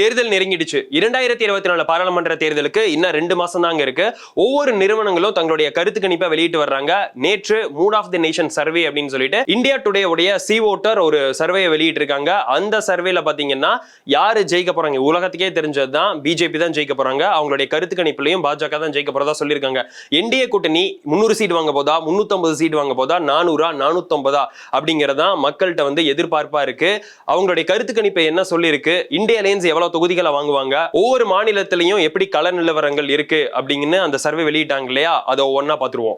தேர்தல் நெருங்கிடுச்சு. இரண்டாயிரத்தி இருபத்தி நாலு பாராளுமன்ற தேர்தலுக்கு இன்னும் ரெண்டு மாசம் தாங்க இருக்கு. ஒவ்வொரு நிறுவனங்களும் தங்களுடைய கருத்து கணிப்பை வெளியிட்டு வர்றாங்க. நேற்று mood of the nation survey அப்படின்னு சொல்லிட்டு இந்தியா டுடே உடைய சி ஓட்டர் ஒரு சர்வே வெளியிட்டு இருக்காங்க அந்த சர்வேல பாத்தீங்கன்னா யாரு ஜெயிக்க போறாங்க? உலகத்துக்கே தெரிஞ்சது தான் பிஜேபி தான் ஜெயிக்க போறாங்க. அவங்களுடைய கருத்து கணிப்புலையும் பாஜக தான் ஜெயிக்க போறதா சொல்லியிருக்காங்க. என்டிஏ கூட்டணி முன்னூறு சீட் வாங்க போதா? முன்னூத்தி சீட் வாங்க போதா? நானூறா? நானூத்தொன்பதா அப்படிங்கறதா மக்கள்கிட்ட வந்து எதிர்பார்ப்பா இருக்கு. அவங்களுடைய கருத்து கணிப்பை என்ன சொல்லியிருக்கு? இந்திய லைன்ஸ் எவ்வளவு தொகுதிகளை வாங்குவாங்க. ஒவ்வொரு மாநிலத்திலையும் எப்படி கள நிலவரங்கள் இருக்கு அப்படின்னு அந்த சர்வே வெளியிட்டாங்க இல்லையா? அதை ஒன்னா பார்த்துருவோம்.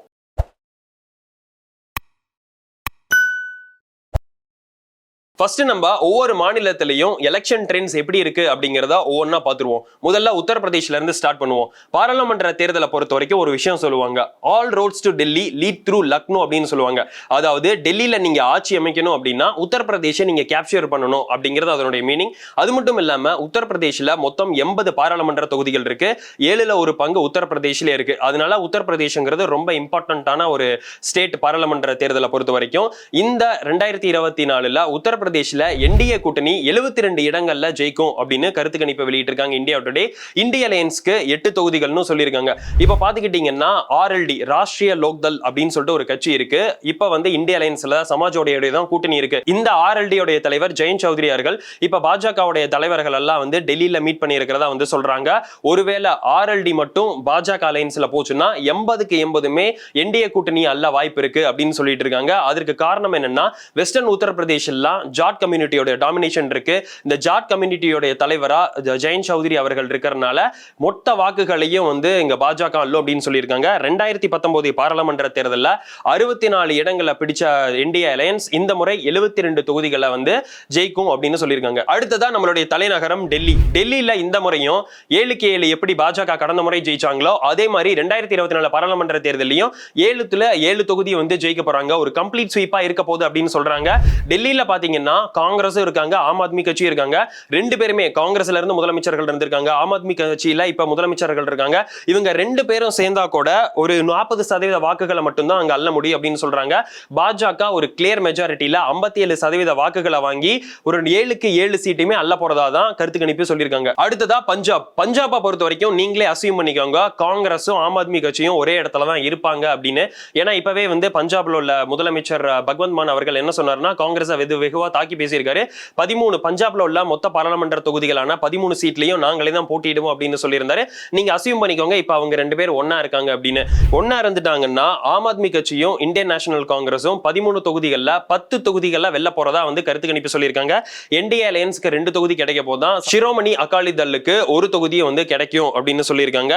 ஃபர்ஸ்ட் நம்ம ஒவ்வொரு மாநிலத்திலையும் எலெக்ஷன் ட்ரெண்ட்ஸ் எப்படி இருக்கு அப்படிங்கிறத ஒவ்வொன்றா பார்த்துருவோம். முதல்ல உத்தரப்பிரதேஷ்ல இருந்து ஸ்டார்ட் பண்ணுவோம். பாராளுமன்ற தேர்தலை பொறுத்த வரைக்கும் ஒரு விஷயம் சொல்லுவாங்க. All roads to Delhi lead through Lucknow அப்படின்னு சொல்லுவாங்க. அதாவது டெல்லியில நீங்க ஆட்சி அமைக்கணும் அப்படின்னா உத்தரப்பிரதேஷை நீங்க கேப்சர் பண்ணணும் அப்படிங்கிறது அதனுடைய மீனிங் அது மட்டும் இல்லாம உத்தரப்பிரதேஷ்ல மொத்தம் எண்பது பாராளுமன்ற தொகுதிகள் இருக்கு. ஏழுல ஒரு பங்கு உத்தரப்பிரதேஷ்ல இருக்கு. அதனால உத்தரப்பிரதேஷங்கிறது ரொம்ப இம்பார்ட்டன்டான ஒரு ஸ்டேட் பாராளுமன்ற தேர்தலை பொறுத்த வரைக்கும். இந்த ரெண்டாயிரத்தி இருபத்தி நாலுல உத்தரப்பிரதேஷ்ல என்டிஏ கூட்டணி எழுபத்தி ரெண்டு இடங்கள்ல ஜெயிக்கும் அப்படின்னு கருத்து கணிப்பை வெளியிட்டிருக்காங்க இந்தியா டுடே இந்திய அலையன்ஸ்க்கு எட்டு தொகுதிகள்னு சொல்லியிருக்காங்க. இப்போ பார்த்துக்கிட்டிங்கன்னா ஆர்எல்டி ராஷ்ட்ரிய லோக்தல் அப்படின்னு சொல்லிட்டு ஒரு கட்சி இருக்கு. இப்போ வந்து இந்திய அலையன்ஸ்ல சமாஜோடைய தான் கூட்டணி இருக்கு. இந்த ஆர்எல்டி உடைய தலைவர் ஜெயந்த் சௌத்ரி அவர்கள் இப்போ பாஜகவுடைய தலைவர்கள் எல்லாம் வந்து டெல்லியில மீட் பண்ணி இருக்கிறதா வந்து சொல்றாங்க. ஒருவேளை ஆர்எல்டி மட்டும் பாஜக அலையன்ஸ்ல போச்சுன்னா எண்பதுக்கு எண்பதுமே என்டிஏ கூட்டணி அல்ல வாய்ப்பு இருக்கு அப்படின்னு சொல்லிட்டு இருக்காங்க. அதற்கு காரணம் என்னன்னா வெஸ்டர்ன் உத்தரப்பிரதேஷ் எல்லாம் ஜாட் கம்யூனிட்டியோட டாமினேஷன் இருக்கு. இந்த ஜாட் கம்யூனிட்டியோட தலைவரா ஜெயின் சௌத்ரி அவர்கள் இருக்கிறனால மொத்த வாக்குகளையும் வந்து இங்க பாஜக அல்லோ அப்படின்னு சொல்லியிருக்காங்க. ரெண்டாயிரத்தி பத்தொன்பது பாராளுமன்ற தேர்தலில் அறுபத்தி நாலு இடங்களை பிடிச்ச இந்திய அலையன்ஸ் இந்த முறை எழுபத்தி ரெண்டு தொகுதிகளை வந்து ஜெயிக்கும் அப்படின்னு சொல்லியிருக்காங்க. அடுத்ததா நம்மளுடைய தலைநகரம் டெல்லி. டெல்லியில இந்த முறையும் ஏழுக்கு ஏழு எப்படி பாஜக கடந்த முறை ஜெயிச்சாங்களோ அதே மாதிரி ரெண்டாயிரத்தி இருபத்தி நாலு பாராளுமன்ற தேர்தலையும் ஏழுத்துல ஏழு தொகுதி வந்து ஜெயிக்க போறாங்க. ஒரு கம்ப்ளீட் ஸ்வீப்பா இருக்க போகுது அப்படின்னு சொல்றாங்க. டெல்லியில பாத்தீங்கன்னா காங்கிரஸும் இருக்காங்க ஆம் ஆத்மி கட்சியும் இருக்காங்க. ரெண்டு பேருமே காங்கிரஸ்ல இருந்து முதலமைச்சர்கள் இருந்திருக்காங்க. ஆம் ஆத்மி கட்சியில இப்ப முதலமைச்சர்கள் இருக்காங்க. இவங்க ரெண்டு பேரும் சேர்ந்தா கூட ஒரு நாற்பது சதவீத வாக்குகளை மட்டும்தான் அங்க அள்ள முடியும் அப்படின்னு சொல்றாங்க. பாஜக ஒரு கிளியர் மெஜாரிட்டியில ஐம்பத்தி ஏழு சதவீத வாக்குகளை வாங்கி ஒரு ஏழுக்கு ஏழு சீட்டுமே அள்ள போறதா தான் கருத்து கணிப்பு சொல்லியிருக்காங்க. அடுத்ததா பஞ்சாப். பஞ்சாபை பொறுத்த வரைக்கும் நீங்களே அசியூம் பண்ணிக்கோங்க. காங்கிரஸும் ஆம் ஆத்மி கட்சியும் ஒரே இடத்துல தான் இருப்பாங்க அப்படின்னு. ஏன்னா இப்பவே வந்து பஞ்சாப்ல உள்ள முதலமைச்சர் பகவந்த் மான் அவர்கள் என்ன சொன்னார்னா காங்கிரஸை வெகு வெகுவா தாக்கி பேசியிருக்காரு. பதிமூணு பஞ்சாப்ல உள்ள மொத்த பாராளுமன்ற தொகுதிகளான பதிமூணு சீட்லையும் நாங்களே தான் போட்டியிடுவோம் அப்படின்னு சொல்லியிருந்தாரு. நீங்க அசியூம் பண்ணிக்கோங்க இப்ப அவங்க ரெண்டு பேர் ஒன்னா இருக்காங்க அப்படின்னு. ஒன்னா இருந்துட்டாங்கன்னா ஆம் ஆத்மி கட்சியும் இந்தியன் நேஷனல் காங்கிரஸும் பதிமூணு தொகுதிகள்ல பத்து தொகுதிகள்ல வெல்ல போறதா வந்து கருத்து கணிப்பு சொல்லியிருக்காங்க. என்டிஏ அலையன்ஸ்க்கு ரெண்டு தொகுதி கிடைக்க போதான் சிரோமணி அகாலி தளுக்கு ஒரு தொகுதியும் வந்து கிடைக்கும் அப்படின்னு சொல்லியிருக்காங்க.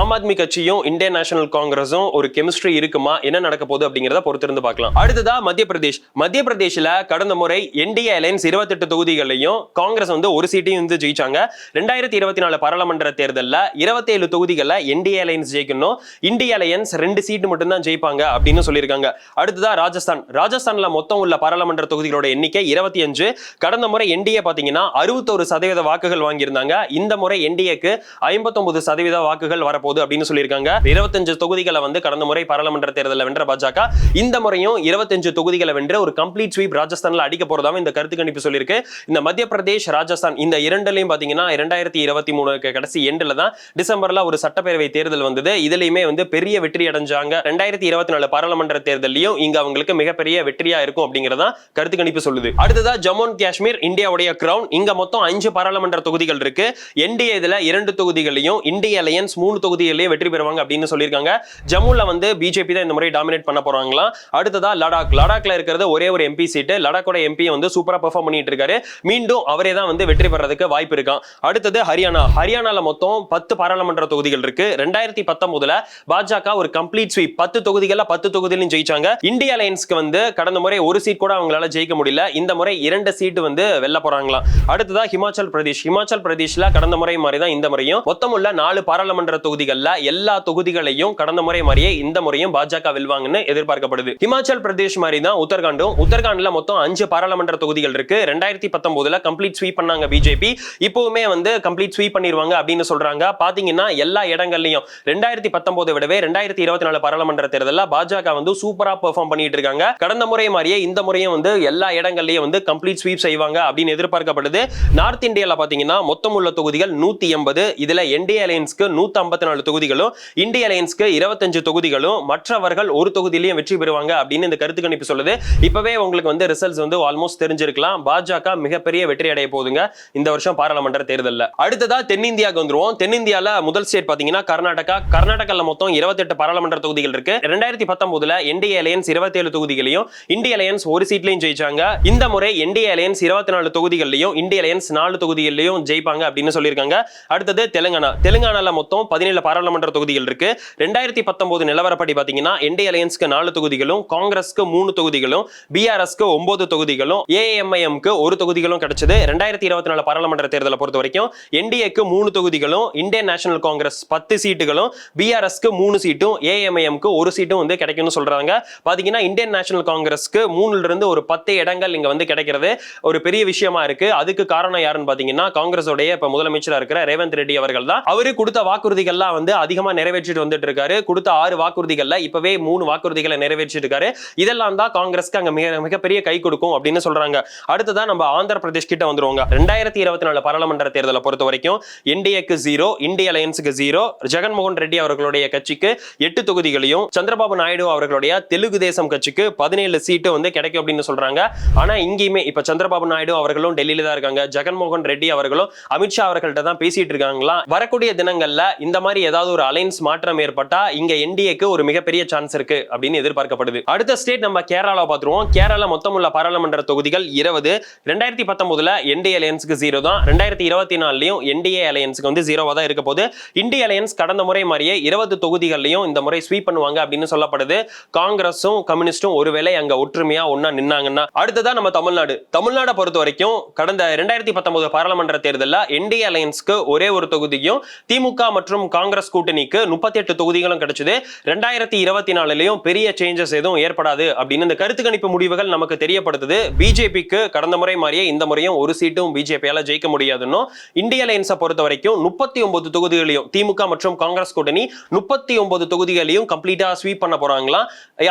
ஆம் ஆத்மி கட்சியும் இந்தியன் நேஷனல் காங்கிரஸும் ஒரு கெமிஸ்ட்ரி இருக்குமா? என்ன நடக்க போகுது அப்படிங்கறத பொறுத்திருந்து பார்க்கலாம். அடுத்ததா மத்திய பிரதேஷ் மத்திய பிரதேசில் கடந்த முறை என்டிஏ அலையன்ஸ் இருபத்தெட்டு தொகுதிகளையும் காங்கிரஸ் வந்து ஒரு சீட்டையும் வந்து ஜெயிச்சாங்க. ரெண்டாயிரத்தி இருபத்தி நாலு பாராளுமன்ற தேர்தலில் இருபத்தேழு தொகுதிகளில் என்டிஏ அலையன்ஸ் ஜெயிக்கணும். இந்திய அலையன்ஸ் ரெண்டு சீட்டு மட்டும்தான் ஜெயிப்பாங்க அப்படின்னு சொல்லியிருக்காங்க. அடுத்ததான் ராஜஸ்தான். ராஜஸ்தான்ல மொத்தம் உள்ள பாராளுமன்ற தொகுதிகளோட எண்ணிக்கை இருபத்தி அஞ்சு கடந்த முறை என்டிஏ பாத்தீங்கன்னா அறுபத்தோரு சதவீத வாக்குகள் வாங்கியிருந்தாங்க. இந்த முறை என்டிஏக்கு ஐம்பத்தொன்பது சதவீத வாக்குகள் வரப்போகுது அப்படின்னு சொல்லியிருக்காங்க. இருபத்தஞ்சு தொகுதிகளை வந்து கடந்த முறை பாராளுமன்ற தேர்தலில் வென்ற பாஜக. இந்த முறையும் இருபத்தஞ்சு தொகுதிகளை வென்று ஒரு கம்ப்ளீட் ஸ்வீப் ராஜஸ்தானில் அடிக்க போறதாவும் இந்த கருத்து கணிப்பு சொல்லியிருக்கு. இந்த மத்திய பிரதேஷ் ராஜஸ்தான் இந்த இரண்டுலையும் பாத்தீங்கன்னா இரண்டாயிரத்தி இருபத்தி மூணுக்கு கடைசி எண்டில் தான் டிசம்பர்ல ஒரு சட்டப்பேரவை தேர்தல் வந்தது. இதுலயுமே வந்து பெரிய வெற்றி அடைஞ்சாங்க. ரெண்டாயிரத்தி இருபத்தி நாலு பாராளுமன்ற தேர்தலையும் இங்க அவங்களுக்கு மிகப்பெரிய வெற்றியா இருக்கும் அப்படிங்கறதா கருத்து கணிப்பு சொல்லுது. அடுத்ததா ஜம்மு அண்ட் காஷ்மீர் இந்தியாவுடைய கிரவுன் இங்க மொத்தம் அஞ்சு பாராளுமன்ற தொகுதிகள் இருக்கு. என்டிஏ இதுல இரண்டு தொகுதிகளையும் இந்திய அலையன்ஸ் மூணு தொகுதிகளையும் வெற்றி பெறுவாங்க அப்படின்னு சொல்லியிருக்காங்க. ஜம்முல வந்து பிஜேபி தான் இந்த முறை டாமினேட் பண்ண போறாங்களாம். அடுத்ததா லடாக். லடாக்ல இருக்கிறது ஒரே ஒரு எம்பி சீட்டு. லடாக்கோட எம்பி வந்து சூப்பரா பெர்ஃபார்ம் பண்ணிட்டு இருக்காரு மீண்டும் அவரே தான் வந்து வெற்றி பெறதுக்கு வாய்ப்பு இருக்கான். அடுத்தது ஹரியானா. ஹரியானால மொத்தம் பத்து பாராளுமன்ற தொகுதிகள் இருக்கு. ரெண்டாயிரத்தி பத்தொன்பதுல பாஜக ஒரு கம்ப்ளீட் ஸ்வீப் பத்து தொகுதிகள்ல பத்து தொகுதியிலும் ஜெயிச்சாங்க. இந்திய அலையன்ஸ்க்கு வந்து கடந்த முறை ஒரு சீட் கூட அவங்களால ஜெயிக்க முடியல. இந்த முறை இரண்டு சீட்டு வந்து வெல்ல போறாங்களாம். அடுத்ததா ஹிமாச்சல் பிரதேஷ். ஹிமாச்சல் பிரதேஷ்ல கடந்த முறை மாதிரி தான் இந்த முறையும். மொத்தம் உள்ள நாலு பாராளுமன்ற தொகுதிகள்ல எல்லா தொகுதிகளையும் கடந்த முறை மாதிரியே இந்த முறையும் பாஜக வெல்வாங்கன்னு எதிர்பார்க்கப்படுது. ஹிமாச்சல் பிரதேஷ் மாதிரி தான் உத்தரகாண்டும். உத்தரகாண்ட்ல மொத்தம் அஞ்சு பாராளுமன்ற சட்டமன்ற தொகுதிகள் இருக்கு. ரெண்டாயிரத்தி பத்தொன்பதுல கம்ப்ளீட் ஸ்வீப் பண்ணாங்க பிஜேபி இப்பவுமே வந்து கம்ப்ளீட் ஸ்வீப் பண்ணிடுவாங்க அப்படின்னு சொல்றாங்க. பாத்தீங்கன்னா எல்லா இடங்கள்லயும் ரெண்டாயிரத்தி பத்தொன்பதை விடவே ரெண்டாயிரத்தி இருபத்தி நாலு பாராளுமன்ற தேர்தலில் பாஜக வந்து சூப்பரா பெர்ஃபார்ம் பண்ணிட்டு இருக்காங்க. கடந்த முறை மாதிரியே இந்த முறையும் வந்து எல்லா இடங்கள்லயும் வந்து கம்ப்ளீட் ஸ்வீப் செய்வாங்க அப்படின்னு எதிர்பார்க்கப்படுது. நார்த் இந்தியாவில் பாத்தீங்கன்னா மொத்தம் உள்ள தொகுதிகள் நூத்தி எண்பது. இதுல என்டி அலையன்ஸ்க்கு நூத்தி ஐம்பத்தி நாலு தொகுதிகளும் இந்திய அலையன்ஸ்க்கு இருபத்தஞ்சு தொகுதிகளும் மற்றவர்கள் ஒரு தொகுதியிலையும் வெற்றி பெறுவாங்க அப்படின்னு இந்த கருத்து கணிப்பு சொல்லுது. இப்பவே உங்களுக்கு வந்து ரிசல்ட்ஸ் வந்து ஆல்மோஸ்ட் தெரிஞ்சிருக்கலாம். பாஜக மிகப்பெரிய வெற்றி அடைய போகுதுங்க. இந்த வருஷம் பாராளுமன்ற தேர்தலில். அடுத்ததா தென்னிந்தியாவுக்கு வந்துருவோம். தென்னிந்தியால முதல் ஸ்டேட் பாத்தீங்கன்னா கர்நாடகா. கர்நாடகால மொத்தம் இருபத்தெட்டு பாராளுமன்ற தொகுதிகள் இருக்கு. ரெண்டாயிரத்தி பத்தொன்பதுல என்டிஏ அலையன்ஸ் இருபத்தேழு தொகுதிகளையும் இந்திய அலையன்ஸ் ஒரு சீட்லையும் ஜெயிச்சாங்க. இந்த முறை என்டிஏ அலையன்ஸ் இருபத்தி நாலு தொகுதிகள்லையும் இந்திய அலையன்ஸ் நாலு தொகுதிகள்லையும் ஜெயிப்பாங்க அப்படின்னு சொல்லியிருக்காங்க. அடுத்தது தெலுங்கானா. தெலுங்கானால மொத்தம் பதினேழு பாராளுமன்ற தொகுதிகள் இருக்கு. ரெண்டாயிரத்தி பத்தொன்பது நிலவரப்படி பாத்தீங்கன்னா என்டிஏ அலையன்ஸ்க்கு நாலு தொகுதிகளும் காங்கிரஸ்க்கு மூணு தொகுதிகளும் பிஆர்எஸ்க்கு ஒன்பது தொகுதிகளும் ஏஎம்ஐஎம்க்கு ஒரு தொகுதிகளும் கிடைச்சது. ரெண்டாயிரத்தி இருபத்தி நாலு பாராளுமன்ற தேர்தலை பொறுத்த வரைக்கும் என்டிஏக்கு மூணு தொகுதிகளும் இந்தியன் நேஷனல் காங்கிரஸ் பத்து சீட்டுகளும் பிஆர்எஸ்க்கு மூணு சீட்டும் ஏஎம்ஐஎம்க்கு ஒரு சீட்டும் வந்து கிடைக்கும்னு சொல்றாங்க. பாத்தீங்கன்னா இந்தியன் நேஷனல் காங்கிரஸ்க்கு மூணுல இருந்து ஒரு பத்து இடங்கள் இங்க வந்து கிடைக்கிறது. ஒரு பெரிய விஷயமா இருக்கு. அதுக்கு காரணம் யாருன்னு பாத்தீங்கன்னா காங்கிரஸோடைய இப்ப முதலமைச்சரா இருக்கிற ரேவந்த் ரெட்டி அவர்கள் தான். அவரு கொடுத்த வாக்குறுதிகள்லாம் வந்து அதிகமா நிறைவேற்றிட்டு வந்துட்டு இருக்காரு. கொடுத்த ஆறு வாக்குறுதிகள்ல இப்பவே மூணு வாக்குறுதிகளை நிறைவேற்றிட்டு இருக்காரு. இதெல்லாம் தான் காங்கிரஸ்க்கு அங்க மிக மிகப்பெரிய கை கொடுக்கும் அப்படின்னு சொல்றாங்க. அடுத்ததான் நம்ம ஆந்திர பிரதேஷ் கிட்ட வந்துருவாங்க. ரெண்டாயிரத்தி இருபத்தி நாலு பாராளுமன்ற தேர்தலை பொறுத்த வரைக்கும் என்டிஏக்கு ஜீரோ இந்திய அலையன்ஸுக்கு ஜீரோ ஜெகன்மோகன் ரெட்டி அவர்களுடைய கட்சிக்கு எட்டு தொகுதிகளையும் சந்திரபாபு நாயுடு அவர்களுடைய தெலுங்கு தேசம் கட்சிக்கு பதினேழு சீட்டு வந்து கிடைக்கும் அப்படின்னு சொல்றாங்க. ஆனா இங்கேயுமே இப்ப சந்திரபாபு நாயுடு அவர்களும் டெல்லியில தான் இருக்காங்க. ஜெகன்மோகன் ரெட்டி அவர்களும் அமித்ஷா அவர்கள்ட்ட தான் பேசிட்டு இருக்காங்களா? வரக்கூடிய தினங்கள்ல இந்த மாதிரி ஏதாவது ஒரு அலைன்ஸ் மாற்றம் ஏற்பட்டா இங்க என்டிஏக்கு ஒரு மிகப்பெரிய சான்ஸ் இருக்கு அப்படின்னு எதிர்பார்க்கப்படுது. அடுத்த ஸ்டேட் நம்ம கேரளாவை பார்த்துருவோம். கேரளா மொத்தம் உள்ள பாராளுமன்ற தொகுதிகள் இருபது ரெண்டாயிரத்தி பத்தொன்பதுல என்டிஏ அலையன்ஸுக்கு ஜீரோ தான். ரெண்டாயிரத்தி இருபத்தி நாலுலையும் என்டிஏ அலையன்ஸுக்கு வந்து ஜீரோவாக தான் இருக்க போது இந்திய அலையன்ஸ் கடந்த முறை மாதிரியே இருபது தொகுதிகள்லையும் இந்த முறை ஸ்வீப் பண்ணுவாங்க அப்படின்னு சொல்லப்படுது. காங்கிரஸும் கம்யூனிஸ்டும் ஒருவேளை அங்க ஒற்றுமையா ஒன்னா நின்னாங்கன்னா அடுத்ததான் நம்ம தமிழ்நாடு. தமிழ்நாடை பொறுத்த வரைக்கும் கடந்த ரெண்டாயிரத்தி பத்தொன்பது பாராளுமன்ற தேர்தலில் என்டிஏ அலையன்ஸ்க்கு ஒரே ஒரு தொகுதியும் திமுக மற்றும் காங்கிரஸ் கூட்டணிக்கு முப்பத்தி எட்டு தொகுதிகளும் கிடைச்சது. ரெண்டாயிரத்தி இருபத்தி நாலுலையும் பெரிய சேஞ்சஸ் எதுவும் ஏற்படாது அப்படின்னு இந்த கருத்து கணிப்பு முடிவுகள் நமக்கு தெரியப்படுத்துது. பிஜேபிக்கு கடந்த முறை மாதிரியே இந்த முறையும் ஒரு சீட்டும் பிஜேபியால ஜெயிக்க முடியாதுன்னு இந்திய லைன்ஸை பொறுத்த வரைக்கும் முப்பத்தி ஒன்பது தொகுதிகளையும் திமுக மற்றும் காங்கிரஸ் கூட்டணி முப்பத்தி ஒன்பது தொகுதிகளையும் கம்ப்ளீட்டா ஸ்வீப் பண்ண போறாங்களா?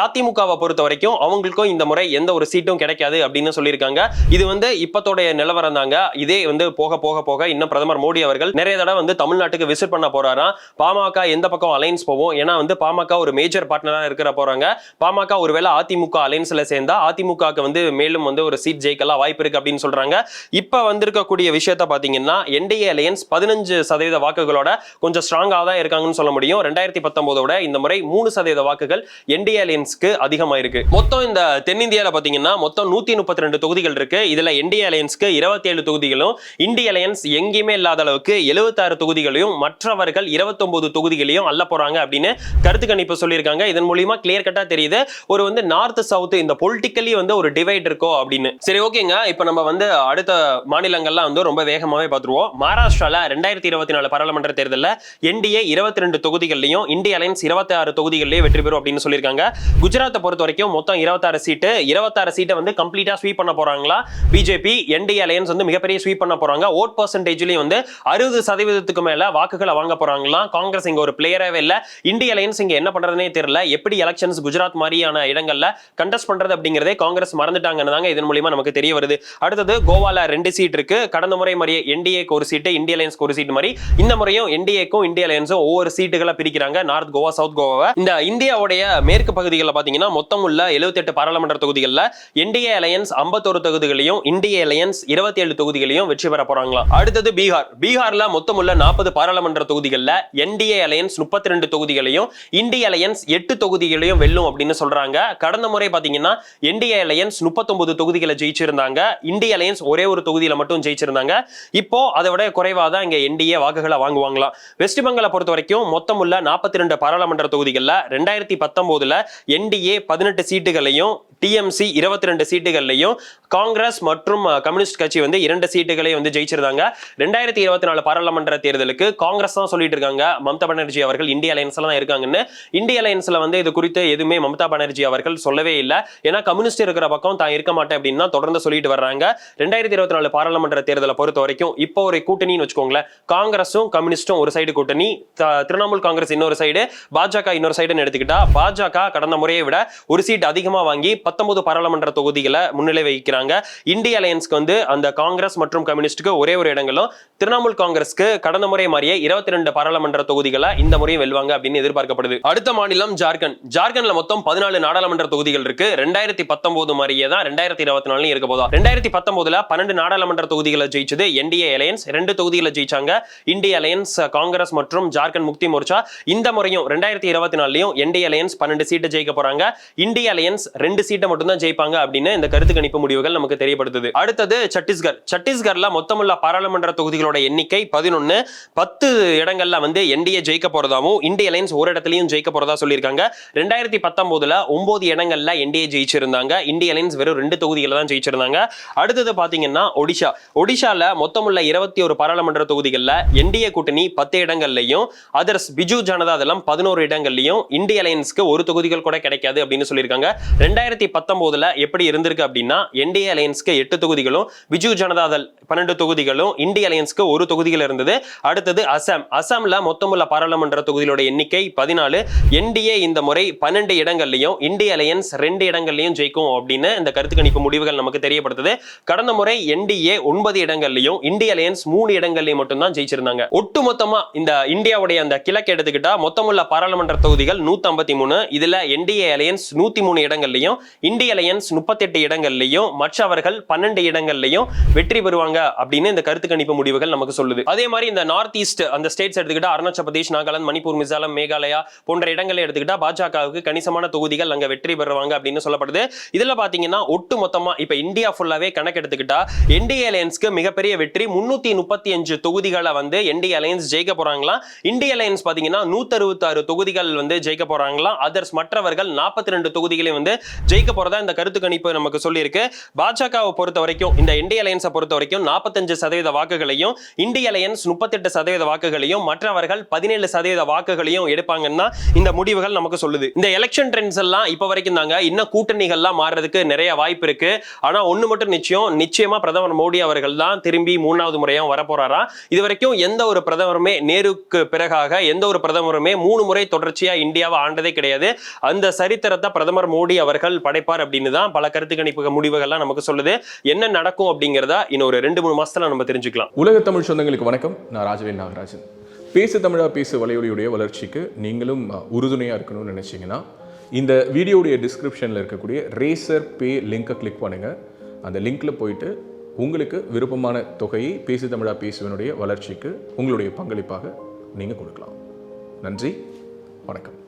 அதிமுகவை பொறுத்த வரைக்கும் அவங்களுக்கும் இந்த முறை எந்த ஒரு சீட்டும் கிடைக்காது அப்படின்னு சொல்லியிருக்காங்க. இது வந்து இப்பத்தோடைய நிலவரம் தாங்க இதே வந்து போக போக போக இன்னும் பிரதமர் மோடி அவர்கள் நிறைய தடவை வந்து தமிழ்நாட்டுக்கு விசிட் பண்ண போறாராம் பாமக எந்த பக்கம் அலைன்ஸ் போவோம் ஏன்னா வந்து பாமக ஒரு மேஜர் பார்ட்னரா இருக்கிற போறாங்க. பாமக ஒருவேளை அதிமுக அலைன்ஸ்ல சேர்ந்தா அதிமுகவுக்கு வந்து மேலும் வந்து ஒரு சீட் ஜெயிக்கலாம் வாய்ப்பு இருக்கு அப்படின்னு சொல்றாங்க. இப்ப வந்திருக்கக்கூடிய விஷயத்த பாத்தீங்கன்னா என்டிஏ அலையன்ஸ் பதினஞ்சு சதவீத வாக்குகளோட கொஞ்சம் ஸ்ட்ராங்காக தான் இருக்காங்கன்னு சொல்ல முடியும். ரெண்டாயிரத்தி பத்தொன்பதோட இந்த முறை மூணு சதவீத வாக்குகள் என்டிஏ அலையன்ஸ்க்கு அதிகமாயிருக்கு. மொத்தம் இந்த தென்னிந்தியாவில் பாத்தீங்கன்னா மொத்தம் நூத்தி முப்பத்தி ரெண்டு தொகுதிகள் இருக்கு. இதுல என்டிஏ அலையன்ஸ்க்கு இருபத்தி ஏழு தொகுதிகளும் இந்திய அலையன்ஸ் எங்கேயுமே இல்லாத அளவுக்கு எழுபத்தாறு தொகுதிகளையும் மற்றவர்கள் இருபத்தொன்பது தொகுதிகளையும் அள்ள போறாங்க அப்படின்னு கருத்து கணிப்பு சொல்லியிருக்காங்க. இதன் மூலியமா கிளியர் கட்டா தெரியுது. ஒரு வந்து நார்த் சவுத் இந்த பொலிட்டிக்கலி வந்து ஒரு டிவைட் இருக்கோ அப்படின்னு அப்படின்னு. சரி ஓகேங்க. இப்போ நம்ம வந்து அடுத்த மாநிலங்கள்லாம் வந்து ரொம்ப வேகமாவே பார்த்துருவோம். மகாராஷ்டிரால ரெண்டாயிரத்தி இருபத்தி நாலு பாராளுமன்ற தேர்தலில் என்டிஏ இருபத்தி ரெண்டு தொகுதிகள்லையும் இந்திய அலையன்ஸ் இருபத்தி ஆறு தொகுதிகள்லையும் வெற்றி பெறும் அப்படின்னு சொல்லியிருக்காங்க. குஜராத்தை பொறுத்த வரைக்கும் மொத்தம் இருபத்தாறு சீட்டு. இருபத்தாறு சீட்டை வந்து கம்ப்ளீட்டா ஸ்வீப் பண்ண போறாங்களா? பிஜேபி என்டிஏ அலையன்ஸ் வந்து மிகப்பெரிய ஸ்வீப் பண்ண போறாங்க. ஓட் பர்சன்டேஜ்லயும் வந்து அறுபது சதவீதத்துக்கு மேல வாக்குகளை வாங்க போகிறாங்களாம் காங்கிரஸ் இங்க ஒரு பிளேயராகவே இல்லை. இந்திய அலையன்ஸ் இங்க என்ன பண்றதுனே தெரியல. எப்படி எலெக்ஷன்ஸ் குஜராத் மாதிரியான இடங்கள்ல கண்டஸ்ட் பண்றது அப்படிங்கிறதே காங்கிரஸ் மறந்துட்டாங்கன்னு தாங்க இது இதன் மூலியமா நமக்கு தெரிய வருது. அடுத்தது கோவால ரெண்டு சீட் இருக்கு. கடந்த முறை மாதிரியே என்டிஏக்கு ஒரு சீட்டு இந்திய அலையன்ஸ்க்கு ஒரு சீட் மாதிரி. இந்த முறையும் என்டிஏக்கும் இந்திய அலையன்ஸும் ஒவ்வொரு சீட்டுகளை பிரிக்கிறாங்க. நார்த் கோவா சவுத் கோவாவை இந்த இந்தியாவுடைய மேற்கு பகுதிகளில் பார்த்தீங்கன்னா மொத்தம் உள்ள 78 பாராளுமன்ற தொகுதிகளில் என்டிஏ அலையன்ஸ் 51 தொகுதிகளையும் இந்திய அலையன்ஸ் இருபத்தி ஏழு தொகுதிகளையும் வெற்றி பெற போறாங்களாம் அடுத்தது பீகார். பீகார்ல மொத்தம் உள்ள நாற்பது பாராளுமன்ற தொகுதிகளில் என்டிஏ அலையன்ஸ் முப்பத்தி ரெண்டு தொகுதிகளையும் இந்திய அலையன்ஸ் எட்டு தொகுதிகளையும் வெல்லும் அப்படின்னு சொல்றாங்க. கடந்த முறை பார்த்தீங்கன்னா என்டிஏ அலையன்ஸ் முப்பத்தொன்பது தொகுதிகளை ஜெயிச்சிருந்தாங்க. இந்திய அலையன்ஸ் ஒரே ஒரு தொகுதியில மட்டும் ஜெயிச்சிருந்தாங்க. இப்போ அதை விட குறைவா தான் இங்க என்டிஏ வாக்குகளை வாங்குவாங்களாம் வெஸ்ட் பெங்காலை பொறுத்த வரைக்கும் மொத்தம் உள்ள நாற்பத்தி ரெண்டு பாராளுமன்ற தொகுதிகளில் ரெண்டாயிரத்தி பத்தொன்பதுல என்டிஏ பதினெட்டு சீட்டுகளையும் டிஎம்சி இருபத்தி ரெண்டு சீட்டுகள்லையும் காங்கிரஸ் மற்றும் கம்யூனிஸ்ட் கட்சி வந்து இரண்டு சீட்டுகளை வந்து ஜெயிச்சிருந்தாங்க. ரெண்டாயிரத்தி இருபத்தி நாலு பாராளுமன்ற தேர்தலுக்கு காங்கிரஸ் தான் சொல்லிட்டு இருக்காங்க. மம்தா பானர்ஜி அவர்கள் இந்திய அலையன்ஸ்ல தான் இருக்காங்கன்னு. இந்திய அலையன்ஸ்ல வந்து இது குறித்து எதுவுமே மம்தா பானர்ஜி அவர்கள் சொல்லவே இல்லை. ஏன்னா கம்யூனிஸ்ட் இருக்கிற பக்கம் தான் இருக்க மாட்டேன் அப்படின்னு தொடர்ந்து சொல்லிட்டு வர்றாங்க. ரெண்டாயிரத்தி இருபத்தி நாலு பாராளுமன்ற தேர்தலை பொறுத்த வரைக்கும் இப்போ ஒரு கூட்டணின்னு வச்சுக்கோங்களேன். காங்கிரஸும் கம்யூனிஸ்டும் ஒரு சைடு கூட்டணி. திரிணாமுல் காங்கிரஸ் இன்னொரு சைடு பாஜக இன்னொரு சைடுன்னு எடுத்துக்கிட்டா பாஜக கடந்த முறையை விட ஒரு சீட் அதிகமாக வாங்கி பத்தொன்பது பாராளுமன்ற தொகுதிகளை முன்னிலை வகிக்கிறாங்க. இந்திய அலையன்ஸ்க்கு வந்து அந்த காங்கிரஸ் மற்றும் கம்யூனிஸ்டுக்கு ஒரே ஒரு இடங்களும் திரிணாமுல் காங்கிரஸ்க்கு கடந்த முறை மாதிரியே இருபத்தி ரெண்டு பாராளுமன்ற தொகுதிகளை இந்த முறையும் வெல்வாங்க அப்படின்னு எதிர்பார்க்கப்படுது. அடுத்த மாநிலம் ஜார்க்கண்ட். ஜார்க்கண்ட்ல மொத்தம் பதினாலு நாடாளுமன்ற தொகுதிகள் இருக்கு. ரெண்டாயிரத்தி பத்தொன்பது மாதிரியே தான் ரெண்டாயிரத்தி இருபத்தி நாலு இருக்க போதும் ரெண்டாயிரத்தி பத்தொன்பதுல பன்னெண்டு நாடாளுமன்ற தொகுதிகளை ஜெயிச்சது என்டிஏ அலையன்ஸ். ரெண்டு தொகுதிகளை ஜெயிச்சாங்க இந்திய அலையன்ஸ் காங்கிரஸ் மற்றும் ஜார்க்கண்ட் முக்தி மோர்ச்சா. இந்த முறையும் ரெண்டாயிரத்தி இருபத்தி நாலுலயும் என்டிஏ அலையன்ஸ் பன்னெண்டு சீட்டு ஜெயிக்க போறாங்க. இந்திய அலையன்ஸ் ரெண்டு சீட்டு மட்டும் மட்டும்தான் ஜெயிப்பாங்க அப்படின்னு இந்த கருத்து கணிப்பு முடிவுகள் நமக்கு தெரியப்படுத்துது. அடுத்தது சத்தீஸ்கர். சத்தீஸ்கர்ல மொத்தமுள்ள பாராளுமன்ற தொகுதிகளோட எண்ணிக்கை பதினொன்னு. பத்து இடங்கள்ல வந்து என்டிஏ ஜெயிக்க போறதாவும் இந்திய அலைன்ஸ் ஒரு இடத்துலயும் ஜெயிக்க போறதா சொல்லியிருக்காங்க. ரெண்டாயிரத்தி பத்தொன்பதுல ஒன்பது இடங்கள்ல என்டிஏ ஜெயிச்சிருந்தாங்க. இந்திய அலைன்ஸ் வெறும் ரெண்டு தொகுதிகளை தான் ஜெயிச்சிருந்தாங்க. அடுத்தது பாத்தீங்கன்னா ஒடிஷா. ஒடிஷால மொத்தமுள்ள இருபத்தி ஒரு பாராளுமன்ற தொகுதிகளில் என்டிஏ கூட்டணி பத்து இடங்கள்லையும் அதர்ஸ் பிஜு ஜனதா தளம் பதினோரு இடங்கள்லையும் இந்திய அலையன்ஸ்க்கு ஒரு தொகுதிகள் கூட கிடைக்காது அப்படின்னு சொல்லியிருக்காங்க. ரெண்டாயிரத்தி பத்தொன்பதுல எப்படி இருந்திருக்கு அப்படின்னா என்டிஏ அலையன்ஸ்க்கு எட்டு தொகுதிகளும் பிஜு ஜனதா தள் பன்னெண்டு தொகுதிகளும் இந்திய அலையன்ஸ்க்கு ஒரு தொகுதிகள் இருந்தது. அடுத்தது அசாம். அசாம்ல மொத்தமுள்ள பாராளுமன்ற தொகுதிகளோட எண்ணிக்கை பதினாலு. என்டிஏ இந்த முறை பன்னெண்டு இடங்கள்லையும் இந்திய அலையன்ஸ் ரெண்டு இடங்கள்லையும் ஜெயிக்கும் அப்படின்னு இந்த கருத்து கணிப்பு முடிவுகள் நமக்கு தெரியப்படுத்துது. கடந்த முறை என்டிஏ ஒன்பது இடங்கள்லையும் இந்திய அலையன்ஸ் மூணு இடங்கள்லையும் மட்டும்தான் ஜெயிச்சிருந்தாங்க. ஒட்டு மொத்தமா இந்த இந்தியாவுடைய அந்த கிழக்கு எடுத்துக்கிட்டா மொத்தமுள்ள பாராளுமன்ற தொகுதிகள் நூத்தி ஐம்பத்தி மூணு. இதுல என்டிஏ அலையன்ஸ் நூத்தி மூணு இடங்கள்லையும் இந்திய அலையன்ஸ் முப்பத்தெட்டு இடங்கள்லையும் மற்றவர்கள் பன்னெண்டு இடங்கள்லையும் வெற்றி பெறுவாங்க அப்படின்னு இந்த கருத்து கணிப்பு முடிவுகள் நமக்கு சொல்லுது. அதே மாதிரி இந்த நார்த் ஈஸ்ட் அந்த ஸ்டேட்ஸ் எடுத்துக்கிட்டா அருணாச்சல பிரதேஷ் நாகாலாந்து மணிப்பூர் மிசாலம் மேகாலயா போன்ற இடங்களை எடுத்துக்கிட்டா பாஜகவுக்கு கணிசமான தொகுதிகள் அங்க வெற்றி பெறுவாங்க அப்படின்னு சொல்லப்படுது. இதுல பாத்தீங்கன்னா ஒட்டு மொத்தமா இப்ப இந்தியா ஃபுல்லாவே கணக்கு எடுத்துக்கிட்டா என்டிஏ அலையன்ஸ்க்கு மிகப்பெரிய வெற்றி முன்னூத்தி முப்பத்தி அஞ்சு தொகுதிகளை வந்து என்டிஏ அலையன்ஸ் ஜெயிக்க போறாங்களாம். இந்திய அலையன்ஸ் பாத்தீங்கன்னா நூத்தி அறுபத்தாறு தொகுதிகள் வந்து ஜெயிக்க போறாங்களாம். அதர்ஸ் மற்றவர்கள் நாற்பத்தி ரெண்டு தொகுதிகளை வந்து ஜெயிக்க போறதா இந்த கருத்து கணிப்பு நமக்கு சொல்லியிருக்கு. பாஜகவை பொறுத்த வரைக்கும் இந்த இந்திய அலையன்ஸை பொறுத்த வரைக்கும் நாற்பத்தஞ்சு சதவீத வாக்குகளையும் இந்திய அலையன்ஸ் முப்பத்தெட்டு சதவீத வாக்குகளையும் மற்றவர்கள் பதினேழு சதவீத வாக்குகளையும் எடுப்பாங்கன்னா இந்த முடிவுகள் நமக்கு சொல்லுது. இந்த எலெக்ஷன் ட்ரெண்ட்ஸ் எல்லாம் இப்ப வரைக்கும் தாங்க இன்னும் கூட்டணிகள்லாம் மாறுறதுக்கு நிறைய வாய்ப்பு இருக்கு. ஆனா ஒண்ணு மட்டும் நிச்சயம் நிச்சயமா பிரதமர் மோடி அவர்கள் தான் திரும்பி மூணாவது முறையும் வரப்போறாரா? இது வரைக்கும் எந்த ஒரு பிரதமருமே நேருக்கு பிறகாக எந்த ஒரு பிரதமருமே மூணு முறை தொடர்ச்சியா இந்தியாவை ஆண்டதே கிடையாது. அந்த சரித்திரத்தை பிரதமர் மோடி அவர்கள் படைப்பார் அப்படின்னு தான் பல கருத்து கணிப்பு முடிவுகள்லாம் நமக்கு சொல்லுது. என்ன நடக்கும் அப்படிங்கிறதா இன்னும் ஒரு ரெண்டு மூணு மாசத்துல நம்ம தெரிஞ்சுக்கலாம். உலக தமிழ் சொந்தங்களுக்கு வணக்கம். நான் ராஜவேல் நாகராஜன். பேசு தமிழா பேசு வலையொலியுடைய வளர்ச்சிக்கு நீங்களும் உறுதுணையாக இருக்கணும்னு நினச்சிங்கன்னா இந்த வீடியோடைய டிஸ்கிரிப்ஷனில் இருக்கக்கூடிய ரேசர் பே லிங்கை கிளிக் பண்ணுங்கள் அந்த லிங்க்கில் போயிட்டு உங்களுக்கு விருப்பமான தொகையை பேசு தமிழா பேசுவனுடைய வளர்ச்சிக்கு உங்களுடைய பங்களிப்பாக நீங்கள் கொடுக்கலாம். நன்றி. வணக்கம்.